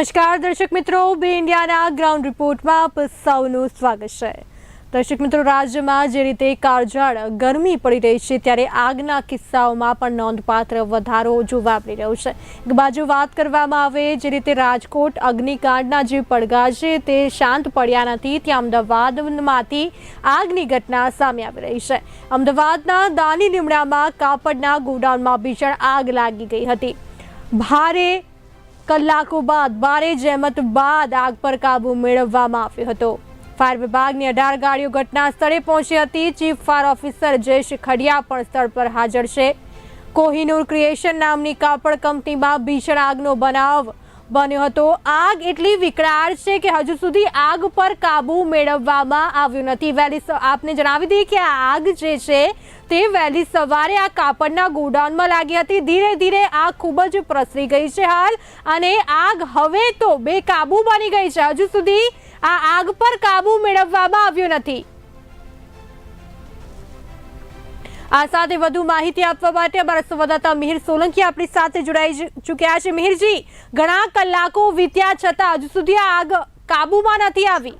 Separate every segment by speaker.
Speaker 1: નમસ્કાર, દર્શક મિત્રો. બે ઇન્ડિયાના ગ્રાઉન્ડ રિપોર્ટમાં આપ સૌનું સ્વાગત છે. દર્શક મિત્રો, રાજ્યમાં જે રીતે કાળઝાળ ગરમી પડી રહી છે, ત્યારે આગના કિસ્સાઓમાં પણ નોંધપાત્ર વધારો જોવા મળી રહ્યો છે. એક બાજુ વાત કરવામાં આવે, જે રીતે રાજકોટ અગ્નિકાંડના જે પડઘા છે, તે શાંત પડ્યા નથી. ત્યાં અમદાવાદમાંથી આગની ઘટના સામે આવી રહી છે. અમદાવાદના દાની લીમડામાં કાપડના ગોડાઉનમાં ભીષણ આગ લાગી ગઈ હતી. ભારે કલાકો બાદ ભારે જહેમત બાદ આગ પર કાબુ મેળવવામાં આવ્યો હતો. ફાયર વિભાગની અઢાર ગાડીઓ ઘટના સ્થળે પહોંચી હતી. Chief fire officer Jayesh Khadiya પણ સ્થળ પર હાજર છે. કોહિનૂર ક્રિએશન નામની કાપડ કંપનીમાં ભીષણ આગનો બનાવ બન્યો હતો. આગ એટલી વિકરાળ છે કે હજુ સુધી આગ પર કાબુ મેળવવામાં આવ્યો નથી. વહેલી આપને જણાવી દઈએ કે આ આગ જે છે, તે વહેલી સવારે આ કાપડના ગોડાઉનમાં લાગી હતી. ધીરે ધીરે આગ ખૂબ જ પ્રસરી ગઈ છે હાલ અને આગ હવે તો બેકાબુ બની ગઈ છે. હજુ સુધી આ આગ પર કાબુ મેળવવામાં આવ્યો નથી. આ સાથે વધુ માહિતી આપવા માટે અમારા સંવાદદાતા મિહિર સોલંકી આપણી સાથે જોડાઈ ચૂક્યા છે. મિહિરજી, ઘણા કલાકો વીત્યા છતાં હજુ સુધી આગ કાબુમાં નથી આવી.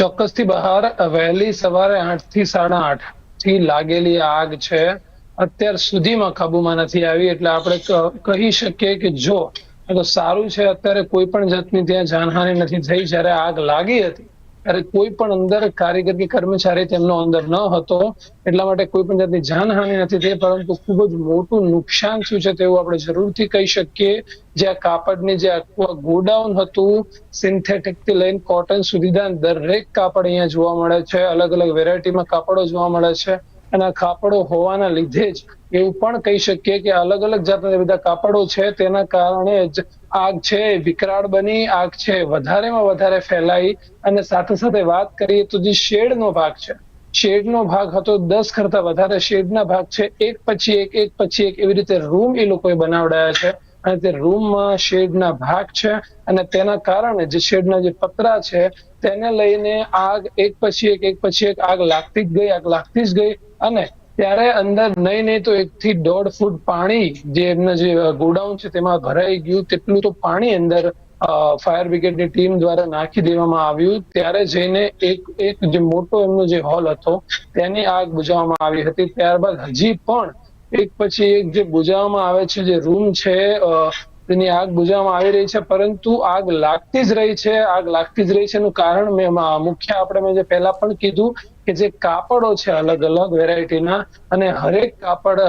Speaker 2: ચોક્કસથી બહાર વહેલી સવારે આઠથી સાડા આઠથી લાગેલી આગ છે. અત્યાર સુધીમાં કાબુમાં નથી આવી. એટલે આપણે કહી શકીએ કે જો સારું છે. અત્યારે કોઈ પણ જાતની ત્યાં જાનહાનિ નથી થઈ. જ્યારે આગ લાગી હતી ત્યારે કોઈ પણ અંદર કારીગર કે કર્મચારી તેમનો અંદર ન હતો, એટલા માટે કોઈ પણ જાતની જાનહાનિ નથી થઈ, પરંતુ ખૂબ જ મોટું નુકસાન શું છે તેવું આપણે જરૂરથી કહી શકીએ. જે આ કાપડની જે આખું ગોડાઉન હતું સિન્થેટિકથી લઈને કોટન સુધીના દરેક કાપડ અહીંયા જોવા મળે છે. અલગ અલગ વેરાયટીમાં કાપડો જોવા મળે છે. અને આ કાપડો હોવાના લીધે જ એવું પણ કહી શકીએ કે અલગ અલગ જાતના બધા કાપડો છે, તેના કારણે જ આગ છે, વિકરાળ બની આગ છે, વધારેમાં વધારે ફેલાઈ અને સાથે સાથે વાત કરીએ તો જે શેડનો ભાગ છે, શેડનો ભાગ હતો દસ કરતા વધારે શેડના ભાગ છે, એક પછી એક એક પછી એક એવી રીતે રૂમ એ લોકોએ બનાવડાયા છે અને તે રૂમમાં શેડના ભાગ છે અને તેના કારણે જે શેડના જે પતરા છે તેને લઈને આગ એક પછી એક એક પછી એક, આગ લાગતી જ ગઈ, આગ લાગતી જ ગઈ અને ત્યારે અંદર નહીં નહીં તો એક થી દોઢ ફૂટ પાણી જે એમના જે ગોડાઉન છે તેમાં ભરાઈ ગયું, તેટલું તો પાણી અંદર ફાયર બ્રિગેડની ટીમ દ્વારા નાખી દેવામાં આવ્યું. ત્યારે જઈને એક એક જે મોટો એમનો જે હોલ હતો, તેની આગ બુજાવવામાં આવી હતી. ત્યારબાદ હજી પણ એક પછી એક જે બુજાવવામાં આવે છે, જે રૂમ છે તેની આગ બુઝાવવામાં આવી રહી છે, પરંતુ આગ લાગતી જ રહી છે. આગ લાગતી જ રહી છે એનું કારણ મેં મુખ્ય આપણે મેં જે પહેલા પણ કીધું કે જે કાપડો છે અલગ અલગ વેરાયટીના અને હરેક કાપડ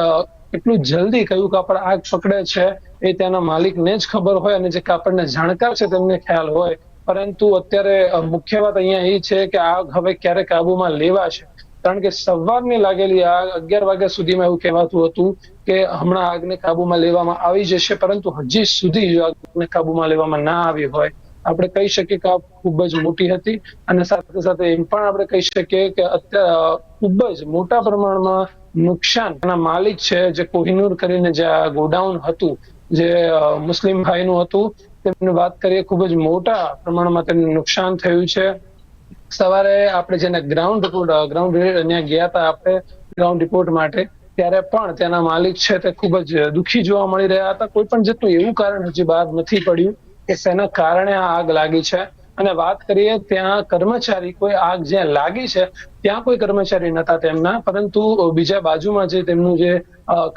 Speaker 2: એટલું જલ્દી કયું કાપડ આગ પકડે છે એ તેના માલિકને જ ખબર હોય અને જે કાપડને જાણકાર છે તેમને ખ્યાલ હોય. પરંતુ અત્યારે મુખ્ય વાત અહીંયા એ છે કે આગ હવે ક્યારે કાબુમાં લેવાશે. કારણ કે સવારની લાગેલી આગ અગિયાર વાગ્યા સુધીમાં એવું કહેવાતું હતું કે હમણાં આગને કાબુમાં લેવામાં આવી જશે, પરંતુ હજી સુધી જો આગને કાબુમાં લેવામાં ના આવી હોય, આપણે કહી શકીએ કે આ ખૂબ જ મોટી હતી અને સાથે સાથે એમ પણ આપણે કહી શકીએ કે અત્યારે ખૂબ જ મોટા પ્રમાણમાં નુકસાન એના માલિક છે, જે કોહિનૂર કરીને જે આ ગોડાઉન હતું, જે મુસ્લિમ ભાઈનું હતું, તેમની વાત કરીએ, ખૂબ જ મોટા પ્રમાણમાં તેમને નુકસાન થયું છે. સવારે આપણે જેને ગ્રાઉન્ડ રિપોર્ટ ગ્રાઉન્ડ ત્યાં ગયા હતા આપણે ગ્રાઉન્ડ રિપોર્ટ માટે, ત્યારે પણ તેના માલિક છે તે ખૂબ જ દુઃખી જોવા મળી રહ્યા હતા. કોઈ પણ જેટલું એવું કારણ હજી બહાર નથી પડ્યું કે શેના કારણે આ આગ લાગી છે. અને વાત કરીએ ત્યાં કર્મચારી કોઈ આગ જ્યાં લાગી છે, ત્યાં કોઈ કર્મચારી નતા તેમના, પરંતુ બીજા બાજુમાં જે તેમનું જે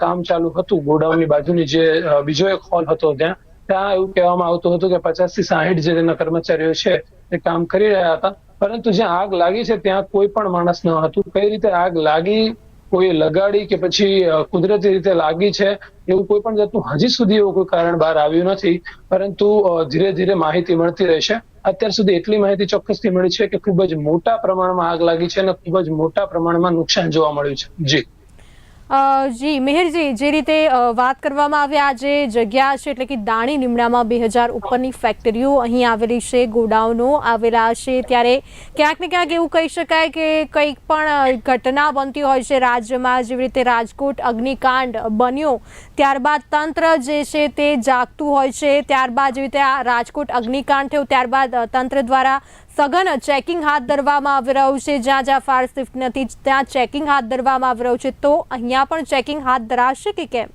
Speaker 2: કામ ચાલુ હતું, ગોડાઉનની બાજુની જે બીજો એક હોલ હતો ત્યાં ત્યાં એવું કહેવામાં આવતું હતું કે પચાસથી સાહીઠ જે તેના કર્મચારીઓ છે તે કામ કરી રહ્યા હતા. પરંતુ જ્યાં આગ લાગી છે ત્યાં કોઈ પણ માણસ ન હતું. કઈ રીતે આગ લાગી, કોઈ લગાડી કે પછી કુદરતી રીતે લાગી છે એવું કોઈ પણ જાતનું હજી સુધી એવું કોઈ કારણ બહાર આવ્યું નથી. પરંતુ ધીરે ધીરે માહિતી મળતી રહેશે. અત્યાર સુધી એટલી માહિતી ચોક્કસથી મળી છે કે ખૂબ જ મોટા પ્રમાણમાં આગ લાગી છે અને ખૂબ જ મોટા પ્રમાણમાં નુકસાન જોવા મળ્યું છે. જી.
Speaker 1: જી, મિહિરજી, જે રીતે વાત કરવામાં આવી, આ જે જગ્યા છે, એટલે કે દાણી લીમડામાં બે હજાર ઉપરની ફેક્ટરીઓ અહીં આવેલી છે, ગોડાઉનો આવેલા છે, ત્યારે ક્યાંક ને ક્યાંક એવું કહી શકાય કે કંઈક પણ ઘટના બનતી હોય છે, રાજ્યમાં જેવી રીતે રાજકોટ અગ્નિકાંડ બન્યો, ત્યારબાદ તંત્ર જે છે તે જાગતું હોય છે, ત્યારબાદ જેવી રીતે આ રાજકોટ અગ્નિકાંડ થયો, ત્યારબાદ તંત્ર દ્વારા સઘન ચેકિંગ હાથ ધરવામાં આવી રહ્યું છે. જ્યાં જ્યાં ફાયર સ્વિફ્ટ નથી, ત્યાં ચેકિંગ હાથ ધરવામાં આવી રહ્યું છે. તો અહીંયા પણ ચેકિંગ હાથ ધરાશે કે કેમ?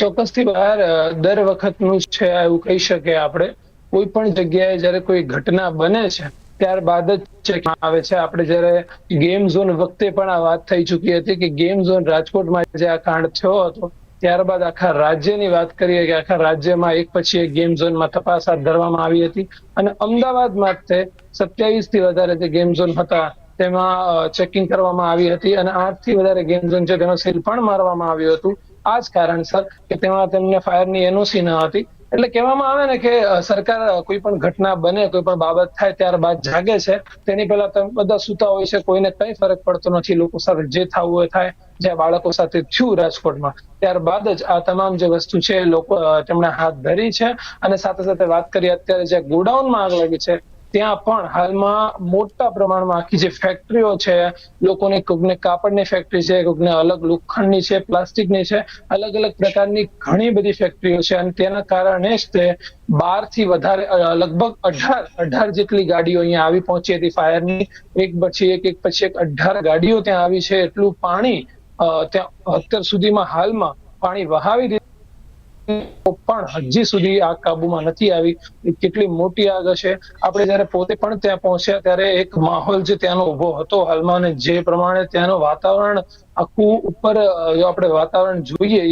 Speaker 2: ચોક્કસથી બહાર દર વખતનું છે, એવું કહી શકીએ આપણે. કોઈ પણ જગ્યાએ જ્યારે કોઈ ઘટના બને છે, ત્યારબાદ જ check આવે છે. આપણે જ્યારે ગેમ ઝોન વખતે પણ આ વાત થઈ ચૂકી હતી કે ગેમ ઝોન રાજકોટમાં જે આ કાંડ થયો હતો ત્યારબાદ આખા રાજ્યની વાત કરીએ કે આખા રાજ્યમાં એક પછી એક ગેમ ઝોનમાં તપાસ હાથ ધરવામાં આવી હતી. અને અમદાવાદમાં માટે સત્યાવીસથી વધારે જે ગેમ ઝોન હતા, તેમાં ચેકિંગ કરવામાં આવી હતી અને આઠથી વધારે ગેમ ઝોન છે તેનો સીલ પણ મારવામાં આવ્યું હતું. આ જ કારણસર કે તેમાં તેમને ફાયરની એનઓસી ન હતી. એટલે કહેવામાં આવે ને કે સરકાર કોઈ પણ ઘટના બને, કોઈ પણ બાબત થાય ત્યારબાદ જાગે છે. તેની પહેલા તમે બધા સુતા હોય છે, કોઈને કઈ ફરક પડતો નથી. લોકો સાથે જે થવું હોય થાય જ્યાં બાળકો સાથે થયું રાજકોટમાં. ત્યારબાદ જ આ તમામ જે વસ્તુ છે, લોકો તેમણે હાથ ધરી છે. અને સાથે સાથે વાત કરી અત્યારે જે ગોડાઉનમાં આગ લાગી છે ત્યાં પણ હાલમાં મોટા પ્રમાણમાં આખી જે ફેક્ટરીઓ છે, લોકોને કોકને કાપડની ફેક્ટરી છે, કોકને અલગ લોખંડની છે, પ્લાસ્ટિકની છે, અલગ અલગ પ્રકારની ઘણી બધી ફેક્ટરીઓ છે અને તેના કારણે જ તે બારથી વધારે લગભગ અઢાર અઢાર જેટલી ગાડીઓ અહીંયા આવી પહોંચી હતી ફાયરની. એક પછી એક એક પછી એક અઢાર ગાડીઓ ત્યાં આવી છે. એટલું પાણી ત્યાં અત્યાર સુધીમાં હાલમાં પાણી વહાવી દીધું પણ હજી સુધી આગ કાબુમાં નથી આવી. કેટલી મોટી આગ હશે? આપણે જયારે પોતે પણ ત્યાં પહોંચ્યા ત્યારે એક માહોલ જે ત્યાંનો ઊભો હતો હાલમાં અને જે પ્રમાણે ત્યાંનું વાતાવરણ આખું ઉપર જો આપણે વાતાવરણ જોઈએ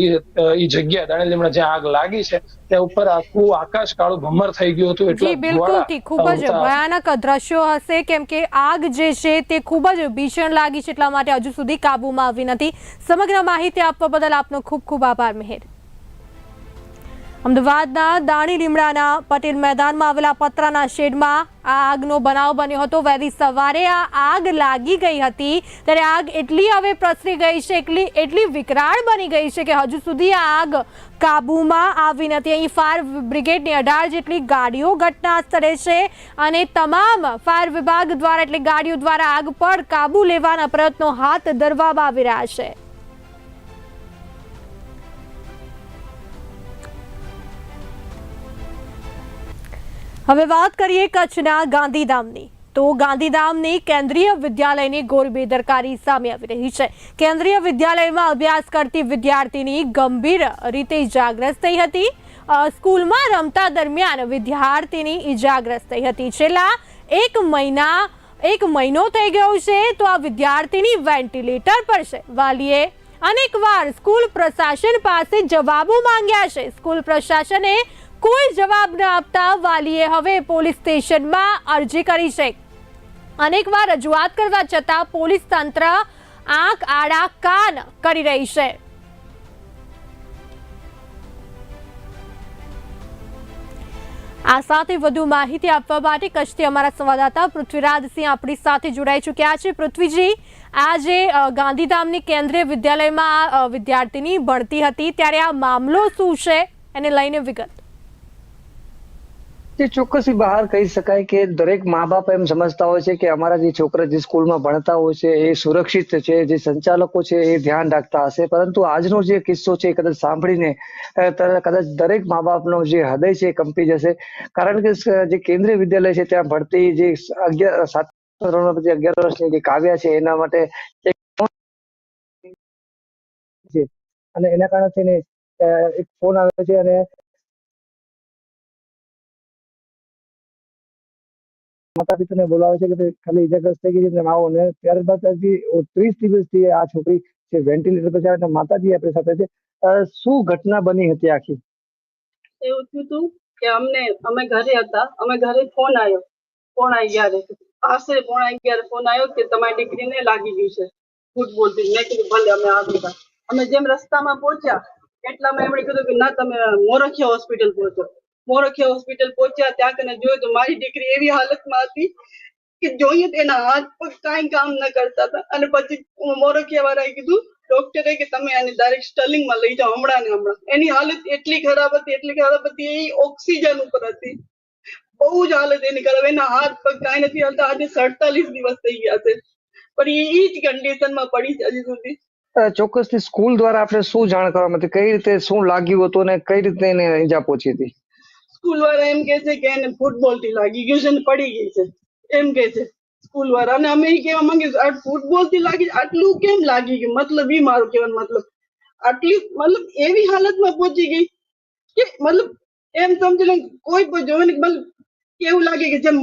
Speaker 2: એ જગ્યા દાણે લીમડા જ્યાં આગ લાગી છે ત્યાં ઉપર આખું આકાશ કાળું ભમર થઈ ગયું હતું એટલે
Speaker 1: બિલકુલ ખૂબ જ ભયાનક દ્રશ્યો હશે કેમ કે આગ જે છે તે ખૂબ જ ભીષણ લાગી છે એટલા માટે હજુ સુધી કાબુમાં આવી નથી. સમગ્ર માહિતી આપવા બદલ આપનો ખૂબ ખૂબ આભાર મેહેર. અમદાવાદના દાણી લીમડાના પટેલ મેદાનમાં આવેલા પતરાના શેડમાં આ આગનો બનાવ બન્યો હતો. વહેલી સવારે આ આગ લાગી ગઈ હતી. ત્યારે આગ એટલી હવે પ્રસરી ગઈ છે, એટલી એટલી વિકરાળ બની ગઈ છે કે હજુ સુધી આ આગ કાબૂમાં આવી નથી. અહીં ફાયર બ્રિગેડની અઢાર જેટલી ગાડીઓ ઘટના સ્થળે છે અને તમામ ફાયર વિભાગ દ્વારા, એટલે ગાડીઓ દ્વારા આગ પર કાબુ લેવાના પ્રયત્નો હાથ ધરવામાં આવી રહ્યા છે. હવે વાત કરીએ કચ્છના ગાંધીધામની. તો ગાંધીધામની કેન્દ્રીય વિદ્યાલયની ઘોર બેદરકારી સામે આવી રહી છે. કેન્દ્રીય વિદ્યાલયમાં અભ્યાસ કરતી વિદ્યાર્થીની ગંભીર રીતે ઇજાગ્રસ્ત થઈ હતી. સ્કૂલમાં રમતા દરમિયાન વિદ્યાર્થીની ઇજાગ્રસ્ત થઈ હતી. છેલ્લા એક મહિના, એક મહિનો થઈ ગયો છે તો આ વિદ્યાર્થીની વેન્ટિલેટર પર છે. વાલીએ અનેકવાર સ્કૂલ પ્રશાસન પાસે જવાબો માંગ્યા છે. સ્કૂલ પ્રશાસને કોઈ જવાબ ન આપતા વાલીએ હવે પોલીસ સ્ટેશનમાં અરજી કરી છે. અનેકવાર રજૂઆત કરવા છતાં પોલીસ તંત્ર આંખ, આડા, કાન કરી રહી છે. આ સાથે વધુ માહિતી આપવા માટે કચ્છથી અમારા સંવાદદાતા પૃથ્વીરાજસિંહ આપણી સાથે જોડાઈ ચૂક્યા છે. પૃથ્વીજી, આજે ગાંધીધામની કેન્દ્રીય વિદ્યાલયમાં વિદ્યાર્થીની ભણતી હતી. ત્યારે આ મામલો શું છે? એને લઈને વિગત.
Speaker 3: જે ચોક્કસથી બહાર કહી શકાય કે દરેક મા બાપ એમ સમજતા હોય છે કે અમારા જે છોકરા જે સ્કૂલમાં ભણતા હોય છે, એ સુરક્ષિત છે, જે સંચાલકો છે, એ ધ્યાન રાખતા હશે. પરંતુ આજનો જે કિસ્સો છે કદાચ સાંભળીને કદાચ દરેક મા બાપનો જે હૃદય છે, એ કંપી જશે. કારણ કે જે કેન્દ્રીય વિદ્યાલય છે, ત્યાં ભણતી જે અગિયાર, સાત પછી અગિયાર વર્ષની જે કાવ્યા છે, એના માટે અને એના કારણે એક ફોન આવે છે અને માતા પિતાને બોલાવે છે કે ખાલી ઇજાગ્રસ્ત થઈ ગઈ છે આવો ને ત્યારબાદ હજી ત્રીસ દિવસથી આ છોકરી છે વેન્ટિલેટર પર છે માતાજી આપણી સાથે છે. શું ઘટના બની હતી આખી?
Speaker 4: એવું થયું હતું કે અમને, અમે ઘરે હતા, અમે ઘરે ફોન આવ્યો ફોન આવી ગયા આશરે પોણા અગિયારે ફોન આવ્યો કે તમારી દીકરીને લાગી ગયું છે. ફૂટબોલથી મેં કીધું, ભલે અમે આવી અમે જેમ રસ્તામાં પહોંચ્યા, એટલામાં એમણે કીધું કે, ના, તમે મોરખિયા હોસ્પિટલ પહોંચો. મોરખિયા હોસ્પિટલ પહોંચ્યા. ત્યાં કને જોયું તો મારી દીકરી એવી હાલતમાં હતી કે જોઈએ એના હાથ પગ કાંઈ કામ ન કરતા હતા. અને પછી મોરખિયા વાળાએ કીધું ડોક્ટરે કે તમે આને ડાયરેક્ટ સ્ટર્લિંગમાં લઈ જાઓ હમણાં ને હમણાં. એની હાલત એટલી ખરાબ હતી, એટલી ખરાબ હતી એ ઓક્સિજન ઉપર હતી. બહુ જ હાલત એની ખરાબ. એના હાથ પગ કાંઈ નથી હાલતા. આજે સડતાલીસ દિવસ થઈ ગયા છે. પણ એ જ કન્ડિશનમાં પડી છે હજી સુધી.
Speaker 3: ચોક્કસ ચોક્કસથી સ્કૂલ દ્વારા આપણે શું જાણ કરવામાં હતી કઈ રીતે, શું લાગ્યું હતું અને કઈ રીતે એને ઈજા પહોંચી હતી?
Speaker 4: સ્કૂલ વાળા એમ કે છે કે એને ફૂટબોલથી લાગી ગયું છે ને પડી ગઈ છે. એમ કે છે. સ્કૂલ વાળા અને અમે કહેવા માંગીએ આ ફૂટબોલથી લાગી આટલું કેમ લાગી ગયું? મતલબ એ મારું કહેવાનું મતલબ, આટલી મતલબ એવી હાલતમાં પહોંચી ગઈ કે મતલબ એમ સમજી લો કોઈ પણ જોવે ને મતલબ કેવું લાગે કે જેમ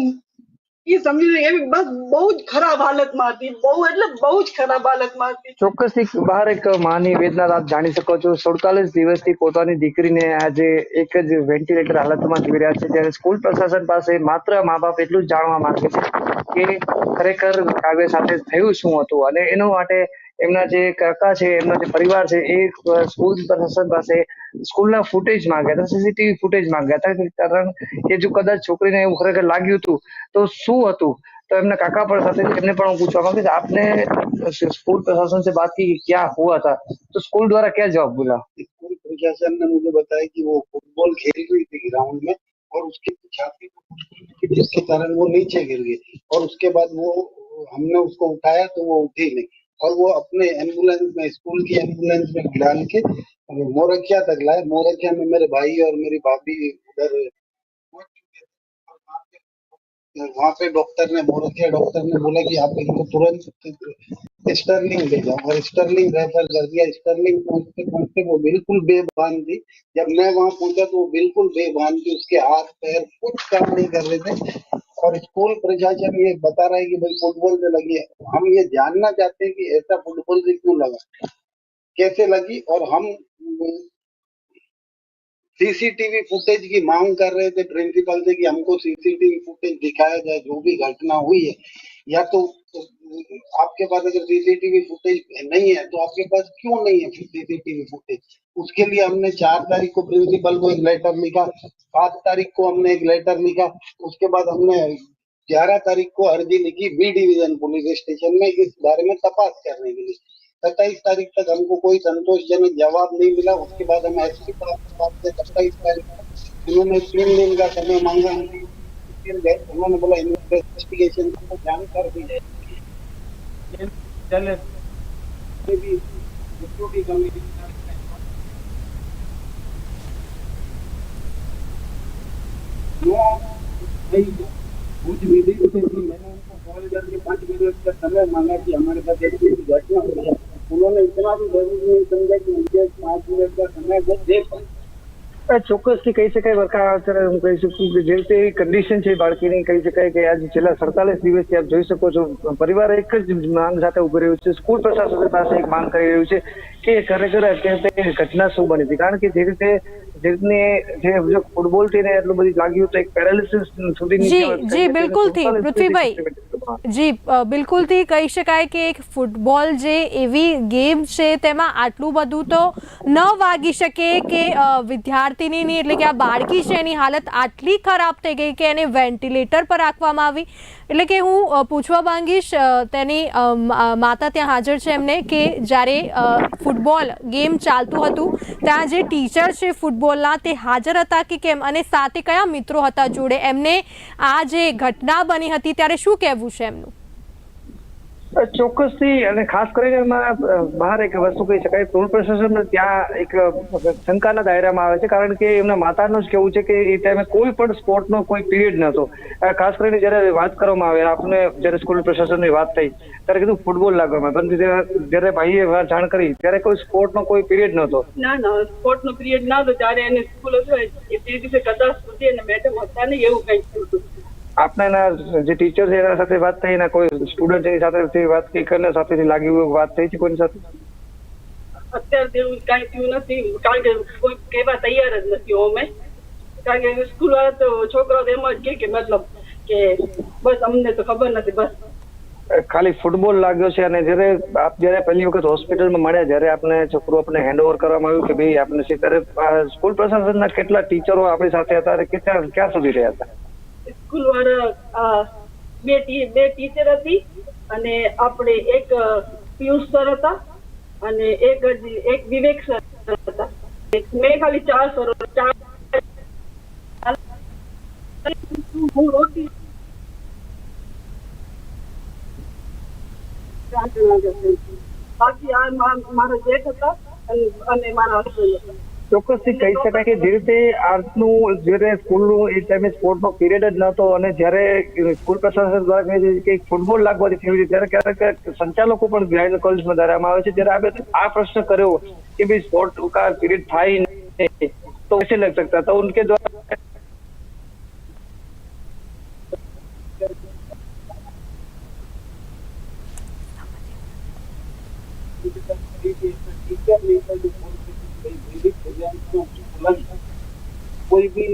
Speaker 4: એ સમજી લો, એવી બસ બહુ જ ખરાબ હાલતમાં હતી, બહુ એટલે બહુ જ ખરાબ હાલતમાં હતી.
Speaker 3: ચોક્કસથી બહાર એક માની વેદના આપ જાણી શકો છો, સુડતાલીસ દિવસથી પોતાની દીકરીને આજે એક જ વેન્ટિલેટર હાલતમાં જીવી રહ્યા છે, ત્યારે સ્કૂલ પ્રશાસન પાસે માત્ર મા બાપ એટલું જ જાણવા માંગે છે કે ખરેખર કાવ્ય સાથે થયું શું હતું અને એના માટે એમના જે કાકા છે એમના જે પરિવાર છે એ સ્કૂલ પ્રશાસન પાસે સ્કૂલના ફૂટેજ માંગ્યા હતા સીસીટીવી ફૂટેજ માંગ્યા હતા કે કારણ કે જો કદાચ છોકરીને એવું ખરેખર લાગ્યું હતું તો શું હતું तो એમના કાકા પણ સાથે છે, એમને પણ હું પૂછવા માંગીશ आपने स्कूल प्रशासन से बात की कि क्या हुआ था तो स्कूल द्वारा क्या जवाब बोला
Speaker 5: स्कूल प्रशासन ने मुझे बताया कि वो फुटबॉल खेल रही थी ग्राउंड में और उसकी छाती को कुछ लगी, जिसके कारण वो नीचे गिर गई और उसके बाद वो हमने उसको उठाया तो वो उठी नहीं और वो अपने एंबुलेंस में स्कूल की एंबुलेंस में डाल के मोरखिया तक लाए। मोरखिया में मेरे भाई और मेरी भाभी उधर वहाँ पे डॉक्टर ने मोरखिया डॉक्टर ने बोला कि आप इनको तुरंत स्टर्लिंग ले जाओ। और स्टर्लिंग रेफर कर दिया। स्टर्लिंग पहुँचते पहुँचते वो बिल्कुल बेभान थी। जब मैं वहाँ पहुँचा तो वो बिल्कुल बेभान थी। उसके हाथ, पैर कुछ काम नहीं कर रहे थे। और स्कूल प्रशासन ये बता रहे है कि भाई फुटबॉल से लगी है, हम ये जानना चाहते हैं कि ऐसा फुटबॉल से क्यों लगा? कैसे लगी? और हम सीसीटीवी फुटेज की मांग कर रहे थे प्रिंसिपल से कि हमको सीसीटीवी फुटेज दिखाया जाए, जो भी घटना हुई है। या तो आपके पास अगर सीसीटीवी फुटेज नहीं है तो आपके पास क्यों नहीं है सीसीटीवी फुटेज उसके लिए हमने चार तारीख को प्रिंसिपल को एक लेटर लिखा सात तारीख को हमने एक लेटर लिखा, उसके बाद हमने ग्यारह तारीख को अर्जी लिखी बी डिवीज़न पुलिस स्टेशन में, इस बारे में तपास करने के लिए। सत्ताईस तारीख तक हमको कोई संतोषजनक जवाब नहीं मिला, उसके बाद हम एस पी सत्ताईस तारीख उन्होंने तीन दिन का समय मांगा उन्होंने बोला इन्वेस्टिगेशन को जान कर दी जाएगी चले ये भी उसको भी कमी नहीं कुछ विधि से भी मैंने उनको कॉल करके पाँच मिनट का समय मांगा कि हमारे पास ऐसी ऐसी घटना हुई है उन्होंने इतना भी जरूरी नहीं समझा कि मुझे पाँच मिनट का समय वो दे पाए
Speaker 3: આ ચોક્કસથી કહી શકાય વરકા હું કહી શકું કે જે રીતે કન્ડિશન છે બાળકીની કહી શકાય કે આજે છેલ્લા સડતાલીસ દિવસથી આપ જોઈ શકો છો પરિવાર એક જ માંગ સાથે ઊભી રહ્યું છે. સ્કૂલ પ્રશાસન પાસે એક માંગ કરી રહ્યું છે કે ખરેખર અત્યારે ઘટના શું બની હતી? કારણ કે જે રીતે જે રીતની જે ફૂટબોલથી એટલું બધું લાગ્યું તો એક પેરાલિસિસ સુધીની
Speaker 1: જી,
Speaker 3: જે-
Speaker 1: જી, બિલકુલથી, પૃથ્વીભાઈ. જી બિલકુલથી કહી શકાય કે એક ફૂટબોલ જે એવી ગેમ છે તેમાં આટલું બધું તો ન વાગી શકે કે અ, વિદ્યાર્થીનીની એટલે કે આ બાળકી છે, એની હાલત આટલી ખરાબ થઈ ગઈ કે એને વેન્ટિલેટર પર રાખવામાં આવી. એટલે કે હું પૂછવા માંગીશ તેની માતા ત્યાં હાજર છે એમને, કે જ્યારે ફૂટબોલ ગેમ ચાલતું હતું, ત્યાં જે ટીચર છે ફૂટબોલના તે હાજર હતા કે કેમ? અને સાથે કયા મિત્રો હતા જોડે? એમને આ જે ઘટના બની હતી, ત્યારે શું કહેવું છે એમનું?
Speaker 3: ચોક્કસથી, અને ખાસ કરીને એમાં બહાર એક વસ્તુ કહી શકાય, ટોલ પ્રશાસન ત્યાં એક શંકાના દાયરામાં આવે છે, કારણ કે એમના માતાનું જ કેવું છે કે એ ટાઈમે કોઈ પણ સ્પોર્ટનો કોઈ પીરિયડ નહોતો. ખાસ કરીને જ્યારે વાત કરવામાં આવે, આપને જ્યારે સ્કૂલ પ્રશાસનની વાત થઈ, ત્યારે કીધું ફૂટબોલ લાગવામાં. પરંતુ જ્યારે ભાઈએ વાત જાણ કરી, ત્યારે કોઈ સ્પોર્ટનો કોઈ પીરિયડ નહોતો.
Speaker 4: ના ના, સ્પોર્ટનો પીરિયડ ના હતો ત્યારે એને સ્કૂલ હતો, એ દિવસે કદાચ સુધી એને મેડમ હતા ને એવું કંઈક થયું હતું.
Speaker 3: આપના એના જે ટીચર છે એના સાથે વાત થઈ એના કોઈ સ્ટુડન્ટ એની સાથે વાત થઈ કોઈના સાથે લાગી હોય વાત થઈ છે કોઈની સાથે?
Speaker 4: અત્યારે તો એવું કાંઈ થયું નથી કારણ કે કોઈ કહેવા તૈયાર જ નથી અમે. કારણ કે સ્કૂલ વાળા તો છોકરાઓ એમ જ કે મતલબ કે બસ અમને તો ખબર નથી બસ.
Speaker 3: ખાલી ફૂટબોલ લાગ્યો છે અને જ્યારે આપ જ્યારે પહેલી વખત હોસ્પિટલમાં મળ્યા જ્યારે આપને છોકરું આપણે હેન્ડઓવર કરવામાં આવ્યું કે ભાઈ આપણે છે ત્યારે સ્કૂલ પ્રશાસનના કેટલા ટીચરો આપણી સાથે હતા અને કેટલા ક્યાં સુધી રહ્યા હતા?
Speaker 4: સ્કૂલ વાળા બે બે ટીચર હતી અને આપણે એક પિયુષ સર હતા અને એક એક વિવેક સર હતા મેં ખાલી ચાર સર ચાર હું રોટી. બાકી આ મારા જેઠ હતા અને મારા હસબન્ડ હતા
Speaker 3: ચોક્કસથી કહી શકાય કે જે રીતે આર્ટ્સનું જ્યારે સ્કૂલનું એ ટાઈમે સ્પોર્ટનો પીરિયડ જ નહોતો અને જ્યારે સ્કૂલ પ્રશાસન દ્વારા કહે છે કે ફૂટબોલ લાગવાથી થયું છે ત્યારે ક્યારેક સંચાલકો પણ ગાયન કોલેજમાં ધરાવવામાં આવે છે ત્યારે આ આ પ્રશ્ન કર્યો કે ભાઈ સ્પોર્ટ का पीरियड था ही नहीं तो कैसे लग सकता था उनके द्वारा
Speaker 5: टीचर लेकर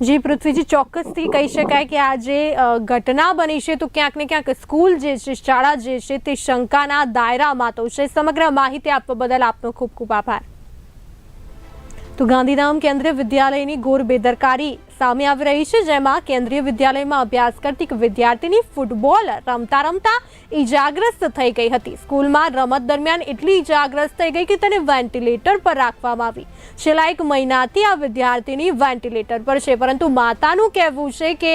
Speaker 1: જી, પૃથ્વીજી, ચોક્કસથી કહી શકાય કે આ જે ઘટના બની છે, તો ક્યાંક ને ક્યાંક સ્કૂલ જે છે, શાળા જે છે, તે શંકાના દાયરામાં તો છે. સમગ્ર માહિતી આપવા બદલ આપનો ખૂબ ખૂબ આભાર. તો ગાંધીધામ કેન્દ્રીય વિદ્યાલયની ઘોર બેદરકારી સામે આવી રહી છે, જેમાં કેન્દ્રીય વિદ્યાલયમાં અભ્યાસ કરતી વિદ્યાર્થીની ફૂટબોલ રમતા રમતા ઈજાગ્રસ્ત થઈ ગઈ હતી. સ્કૂલમાં રમત દરમિયાન એટલી ઈજાગ્રસ્ત થઈ ગઈ કે તેને વેન્ટિલેટર પર રાખવામાં આવી. છેલ્લા એક મહિનાથી આ વિદ્યાર્થીની વેન્ટિલેટર પર છે, પરંતુ માતાનું કહેવું છે કે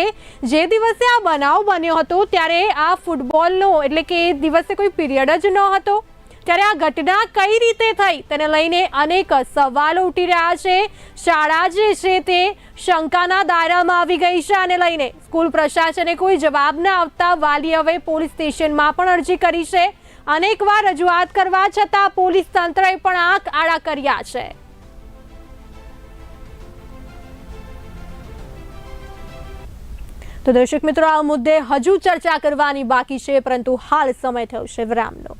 Speaker 1: જે દિવસે આ બનાવ બન્યો હતો, ત્યારે આ ફૂટબોલનો એટલે કે એ દિવસે કોઈ પીરિયડ જ ન હતો. ત્યારે આ ઘટના કઈ રીતે થઈ તેને લઈને અનેક સવાલો ઉઠી રહ્યા છે. શાળા જે છે તે શંકાના દાયરામાં આવી ગઈ છે આને લઈને. સ્કૂલ પ્રશાસને કોઈ જવાબ ન આવતા વાલી હવે પોલીસ સ્ટેશનમાં પણ અરજી કરી છે. અનેકવાર રજૂઆત કરવા છતાં પોલીસ તંત્રએ પણ આંખ આડા કર્યા છે. તો દર્શક મિત્રો, આ મુદ્દે હજુ ચર્ચા કરવાની બાકી છે, પરંતુ હાલ સમય થયો છે વિરામનો.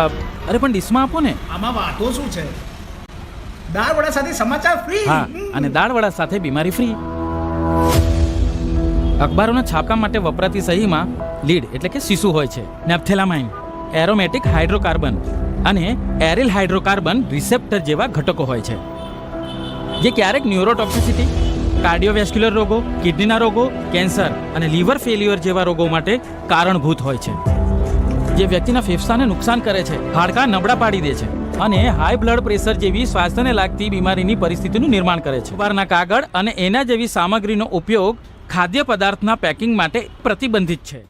Speaker 6: અરે પણ ડીશમાં આપો ને.
Speaker 7: આમાં વાતો શું છે? દાળ વડા સાથે સમાચાર ફ્રી
Speaker 6: હા અને દાળવડા સાથે બીમારી ફ્રી અખબારોના છાપકામ માટે વપરાતી સહીમાં લીડ એટલે કે શિશુ હોય છે. નેપ્થેલામાઇન એરોમેટિક હાઇડ્રોકાર્બન અને એરિલ હાઇડ્રોકાર્બન રિસેપ્ટર જેવા ઘટકો હોય છે. જે ક્યારેક ન્યુરોટોક્સિસિટી કાર્ડિયોવેસ્ક્યુલર રોગો કિડનીના રોગો કેન્સર અને લીવર ફેલ્યુઅર જેવા રોગો માટે કારણભૂત હોય છે. જે વ્યક્તિના ફેફસાને નુકસાન કરે છે, હાડકાં નબળા પાડી દે છે અને હાઈ બ્લડ પ્રેશર જેવી સ્વાસ્થ્યને લાગતી બીમારીની પરિસ્થિતિનું નિર્માણ કરે છે. બારના કાગળ અને એના જેવી સામગ્રીનો ઉપયોગ ખાદ્ય પદાર્થના પેકિંગ માટે પ્રતિબંધિત છે.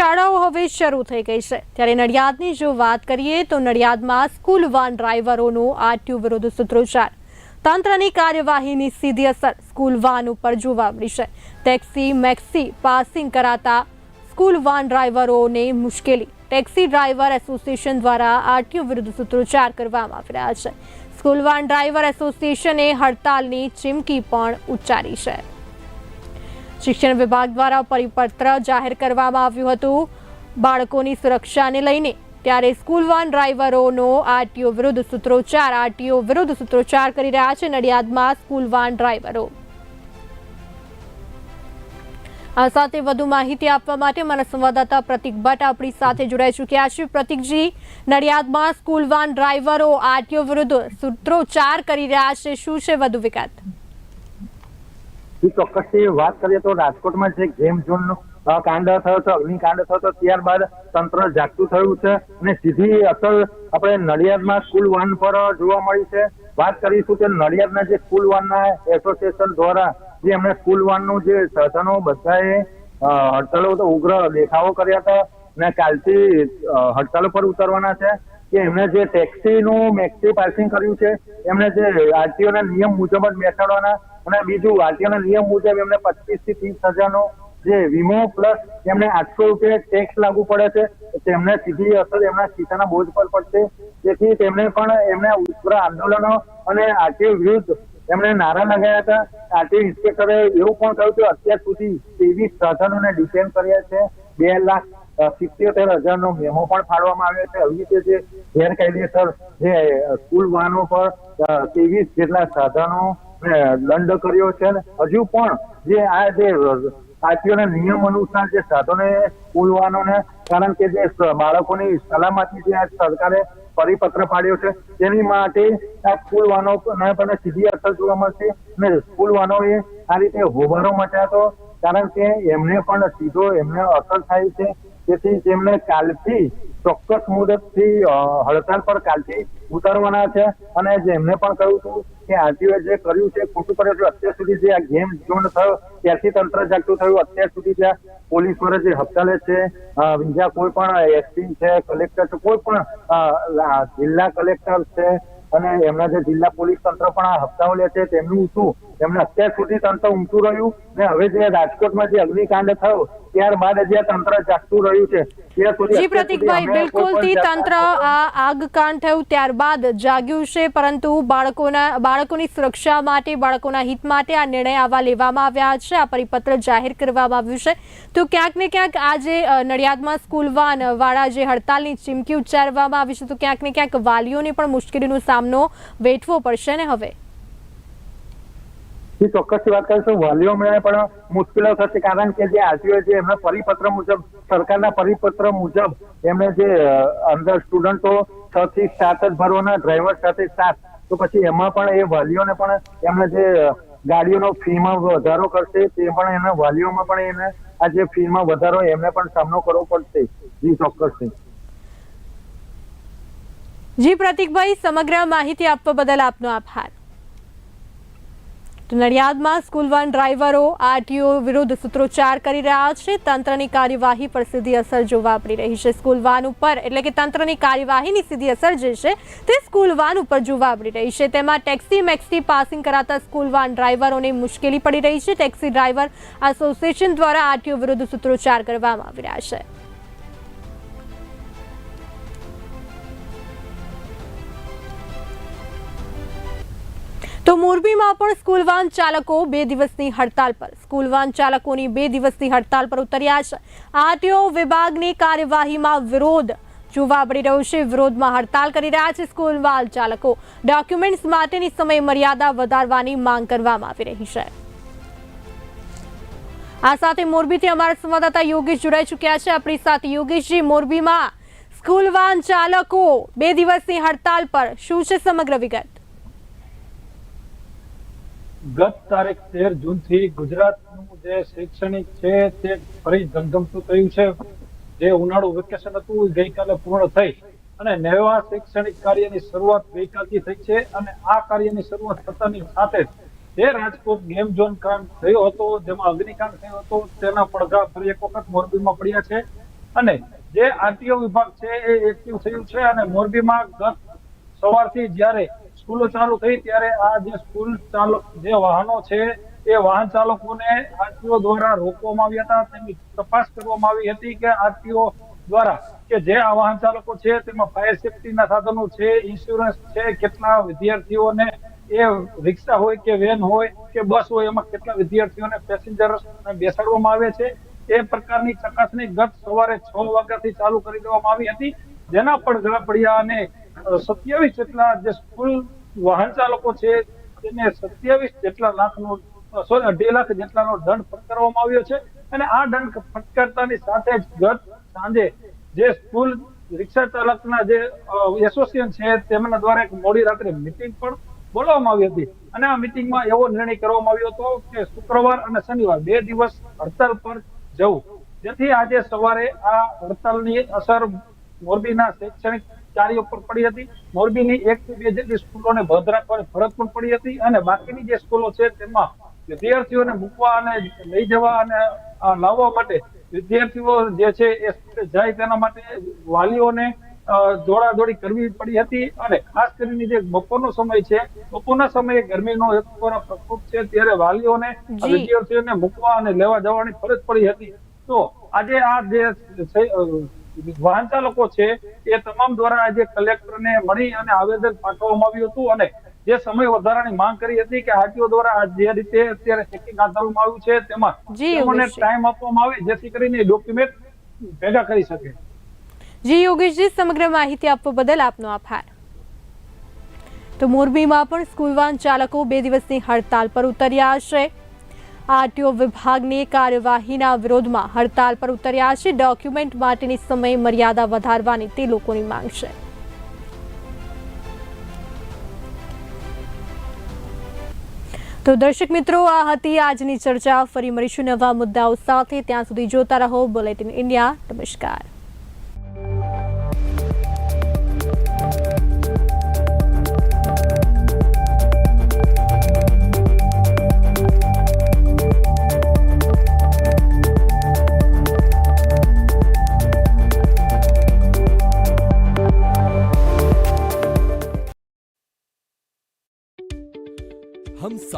Speaker 1: શાળાઓ હવે શરૂ થઈ ગઈ છે. ત્યારે નડિયાદની જો વાત કરીએ તો નડિયાદમાં સ્કૂલ વાન ડ્રાઈવરોનો આરટીયુ વિરુદ્ધ સૂત્રોચ્ચાર. તંત્રની કાર્યવાહીની સીધી અસર સ્કૂલ વાન ઉપર જોવા મળી છે. ટેક્સી, મેક્સી પાસિંગ કરાતા સ્કૂલ વાન ડ્રાઈવરોને મુશ્કેલી. ટેક્સી ડ્રાઈવર એસોસિએશન દ્વારા આરટીઓ વિરુદ્ધ સૂત્રોચ્ચાર કરવામાં આવી રહ્યા છે. સ્કૂલ વાન ડ્રાઈવર એસોસિએશને હડતાલની ચીમકી પણ ઉચ્ચારી છે. શિક્ષણ વિભાગ દ્વારા પરિપત્ર જાહેર કરવામાં આવ્યું હતું. બાળકોની સુરક્ષાને લઈને ત્યારે સ્કૂલ વાન ડ્રાઈવરોનો આરટીઓ વિરુદ્ધ સૂત્રોચ્ચાર, આરટીઓ વિરુદ્ધ સૂત્રોચ્ચાર કરી રહ્યા છે નડિયાદમાં સ્કૂલ વાન ડ્રાઈવરો. આ સાથે વધુ માહિતી આપવા માટે મારા સંવાદદાતા પ્રતિક ભટ્ટ આપણી સાથે જોડાઈ ચૂક્યા છે. પ્રતિકજી, નડિયાદમાં સ્કૂલ વાન ડ્રાઈવરો આરટીઓ વિરુદ્ધ સૂત્રોચ્ચાર કરી રહ્યા છે. શું છે વધુ વિગત?
Speaker 8: એ ચોક્કસથી વાત કરીએ તો રાજકોટમાં જે ગેમ ઝોનનો કાંડ થયો હતો, અગ્નિકાંડ થયો હતો, ત્યારબાદ તંત્ર જાગતું થયું છે અને સીધી અસર આપણે નડિયાદમાં સ્કૂલ વાન પર જોવા મળી છે. વાત કરીશું કે નડિયાદના જે સ્કૂલ વાનના એસોસિએશન દ્વારા જે એમણે સ્કૂલ વાનનું જે સાધનો બધાએ હડતાલો તો ઉગ્ર દેખાવો કર્યા હતા અને કાલથી હડતાલ પર ઉતરવાના છે કે એમણે જે ટેક્સીનું મેક્સી પાર્કિંગ કર્યું છે, એમણે જે આરટીઓ ના નિયમ મુજબ જ બેસાડવાના અને બીજું આરટીઓ નિયમ મુજબ એમને પચીસથી ત્રીસ હજારનો જે વીમો પ્લસ એમને આઠસો રૂપિયા ટેક્સ લાગુ પડે છે તેમને સીધી અસર એમના ખિસ્સાના બોજ પર પડશે. તેથી તેમણે પણ એમને ઉગ્ર આંદોલનો અને આરટીઓ વિરુદ્ધ એમણે નારા લગાવ્યા હતા. આરટીઓ ઇન્સ્પેક્ટરે એવું પણ કહ્યું કે અત્યાર સુધી ત્રેવીસ સાધનોને ડિટેન કર્યા છે. બે લાખ સિત્યોતેર હજારનો મેમો પણ ફાળવામાં આવ્યો છે. આવી રીતે જે ગેરકાયદેસર જે સ્કૂલ વાહનો પર ત્રેવીસ જેટલા સાધનો દંડ કર્યો છે અને હજુ પણ જે આ જે આરટીઓના નિયમ અનુસાર જે સાધનો સ્કૂલ વાહનોને કારણ કે જે બાળકોની સલામતી જે સરકારે પરિપત્ર પાડ્યો છે, તેની માટે આ સ્કૂલ વાનો પણ સીધી અસર જોવા મળશે અને સ્કૂલ વાનોએ આ રીતે હોબાળો મચાતો, કારણ કે એમને પણ સીધો એમને અસર થાય છે તેથી તેમણે કાલથી ચોક્કસ મુદતથી હડતાલ પર કાલથી ઉતારવાના છે અને જેમને પણ કહ્યું હતું કે આરટીઓએ જે કર્યું છે ખોટું કર્યું છે અત્યાર સુધી જે આ ગેમ ઝોન થયો ત્યારથી તંત્ર જાગતું થયું અત્યાર સુધી જે પોલીસ દ્વારા જે હડતાલે છે અ, બીજા કોઈ પણ એસપી છે કલેક્ટર છે કોઈ પણ જિલ્લા કલેક્ટર છે અને એમના જે જિલ્લા પોલીસ તંત્ર પણ આ હપ્તાઓ લે છે તેમનું શું એમને અત્યાર સુધી તંત્ર ઊંચું રહ્યું ને હવે જે રાજકોટમાં જે અગ્નિકાંડ થયો ત્યારબાદ જે તંત્ર જાગતું રહ્યું છે ત્યાં સુધી
Speaker 1: જી પ્રતિકભાઈ
Speaker 8: બિલકુલથી
Speaker 1: તંત્ર આ આગકાંડ થયું ત્યારબાદ જાગ્યું છે પરંતુ બાળકોના બાળકોની સુરક્ષા માટે બાળકોના હિત માટે આ નિર્ણય આવા લેવામાં આવ્યા છે આ પરિપત્ર જાહેર કરવામાં આવ્યું છે. તો ક્યાંક ને ક્યાંક આજે નડિયાદમાં સ્કૂલ વાન વાળા જે હડતાલની ચીમકી ઉચ્ચારવામાં આવી છે તો ક્યાંક ને ક્યાંક વાલીઓને પણ મુશ્કેલીનો સામનો વેઠવો પડશે ને હવે?
Speaker 8: એ ચોક્કસથી વાત કરીશું વાલીઓને પણ મુશ્કેલીઓ થશે, કારણ કે જે આરટીઓ છે, એમના પરિપત્ર મુજબ, સરકારના પરિપત્ર મુજબ એમને જે અંદર સ્ટુડન્ટો છ થી સાત જ ભરવાના ડ્રાઈવર સાથે સાત. તો પછી એમાં પણ એ વાલીઓને પણ એમને જે ગાડીઓનો ફીમાં વધારો કરશે, તે પણ એના વાલીઓમાં પણ એને આ જે ફીમાં વધારો એમને પણ સામનો કરવો પડશે. જી, ચોક્કસ
Speaker 1: જી, પ્રતિકભાઈ, સમગ્ર માહિતી આપવા બદલ આપનો આભાર. તો નડિયાદમાં સ્કૂલ વાન ડ્રાઈવરો આરટીઓ વિરુદ્ધ સૂત્રોચ્ચાર કરી રહ્યા છે. તંત્રની કાર્યવાહી પર સીધી અસર જોવા મળી રહી છે. સ્કૂલ વાન ઉપર એટલે કે તંત્રની કાર્યવાહીની સીધી અસર જે છે તે સ્કૂલ વાન ઉપર જોવા મળી રહી છે. તેમાં ટેક્સી મેક્સી પાસિંગ કરાતા સ્કૂલ વાન ડ્રાઈવરોને મુશ્કેલી પડી રહી છે. ટેક્સી ડ્રાઈવર એસોસિએશન દ્વારા આરટીઓ વિરુદ્ધ સૂત્રોચ્ચાર કરવામાં આવી રહ્યા છે. તો મોરબીમાં પણ સ્કૂલ વાન ચાલકો બે દિવસની હડતાલ પર. સ્કૂલ વાન ચાલકોની બે દિવસની હડતાલ પર ઉતર્યા છે. આરટીઓ વિભાગની કાર્યવાહીમાં વિરોધ જોવા મળી રહ્યો છે. વિરોધમાં હડતાલ કરી રહ્યા છે સ્કૂલ વાન ચાલકો. ડોક્યુમેન્ટ્સ માટેની સમય મર્યાદા વધારવાની માંગ કરવામાં આવી રહી છે. આ સાથે મોરબીથી અમારા સંવાદદાતા યોગેશ જોડાઈ ચૂક્યા છે. આપણી સાથે યોગેશજી, મોરબીમાં સ્કૂલ વાન ચાલકો બે દિવસની હડતાલ પર શું છે સમગ્ર વિગત?
Speaker 9: ગત તારીખ તેર જૂનથી ગુજરાતનું જે શૈક્ષણિક છે તે ફરી ધમધમતું થયું છે. જે ઉનાળુ વેકેશન હતું ગઈકાલે પૂર્ણ થઈ અને નવા શૈક્ષણિક કાર્યની શરૂઆત ગઈકાલથી થઈ છે અને આ કાર્યની શરૂઆત થતાની સાથે જે રાજકોટ ગેમ ઝોન કાંડ થયો હતો, જેમાં અગ્નિકાંડ થયો હતો, તેના પડઘા ફરી એક વખત મોરબીમાં પડ્યા છે અને જે આરટીઓ વિભાગ છે એ એક્ટિવ થયું છે અને મોરબીમાં ગત સવારથી જ્યારે સ્કૂલો ચાલુ થઈ ત્યારે આ જે સ્કૂલ ચાલક જે વાહનો છે, એ વાહન ચાલકોને આરટીઓ દ્વારા રોકવામાં આવ્યા હતા. તેમની તપાસ કરવામાં આવી હતી કે આરટીઓ દ્વારા કે જે આ વાહન ચાલકો છે, તેમાં ફાયર સેફટીના સાધનો છે, ઇન્સ્યોરન્સ છે, કેટલા વિદ્યાર્થીઓને એ રિક્ષા હોય કે વેન હોય કે બસ હોય, એમાં કેટલા વિદ્યાર્થીઓને પેસેન્જર બેસાડવામાં આવે છે. એ પ્રકારની ચકાસણી ગત સવારે છ વાગ્યાથી ચાલુ કરી દેવામાં આવી હતી. જેના પણ ગળા પડ્યા અને સત્યાવીસ જેટલા જે સ્કૂલ વાહન ચાલકો છે, તેને સત્યાવીસ જેટલા લાખનો સોરી અઢી લાખ જેટલાનો દંડ ફટકારવામાં આવ્યો છે. અને આ દંડ ફટકારતાની સાથે જ ગત સાંજે જે સ્કૂલ રિક્ષા ચાલકના જે એસોસિએશન છે, તેમના દ્વારા એક મોડી રાત્રે મિટિંગ પણ બોલાવવામાં આવી હતી. અને આ મિટિંગમાં એવો નિર્ણય કરવામાં આવ્યો હતો કે શુક્રવાર અને શનિવાર બે દિવસ હડતાલ પર જવું. જેથી આજે સવારે આ હડતાલની અસર મોરબીના શૈક્ષણિક કાર્યો ઉપર પડી હતી મોરબીની એક થી બે જેટલી સ્કૂલોને બંધ રાખવાની ફરજ પણ પડી હતી અને બાકીની જે સ્કૂલો છે તેમાં વિદ્યાર્થીઓને મૂકવા અને લઈ જવા અને લાવવા માટે વિદ્યાર્થીઓ જે છે એ સ્કૂલે જાય તેના માટે વાલીઓને દોડાદોડી કરવી પડી હતી અને ખાસ કરીને જે બપોરનો સમય છે બપોરના સમયે ગરમીનો એક પ્રકોપ છે ત્યારે વાલીઓને. વિદ્યાર્થીઓને મૂકવા અને લેવા જવાની ફરજ પડી હતી તો આજે આ જે વાહન ચાલકો છે એ તમામ દ્વારા આજે કલેક્ટરને મળી અને આવેદન પાઠવવામાં આવ્યું હતું અને જે સમય વધારાની માંગ કરી હતી કે આરટીઓ દ્વારા જે રીતે અત્યારે ચેકિંગ હાથ ધરવામાં આવ્યું છે તેમાં તેમને ટાઈમ આપવામાં આવે જેથી કરીને ડોક્યુમેન્ટ ભેગા કરી શકે.
Speaker 1: જી યોગેશજી સમગ્ર માહિતી આપવા બદલ આપનો આભાર. તો મોરબીમાં પણ સ્કૂલ વાહન ચાલકો બે દિવસની હડતાલ પર ઉતર્યા છે આરટીઓ વિભાગની કાર્યવાહીના વિરોધમાં હડતાલ પર ઉતર્યા છે. ડોક્યુમેન્ટ માટેની સમય મર્યાદા વધારવાની તે લોકોની માંગ છે. તો દર્શક મિત્રો, આ હતી આજની ચર્ચા. ફરી મળીશું નવા મુદ્દાઓ સાથે. ત્યાં સુધી જોતા રહો. Bulletin India. નમસ્કાર.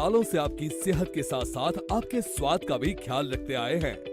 Speaker 10: सालों से आपकी सेहत के साथ साथ आपके स्वाद का भी ख्याल रखते आए हैं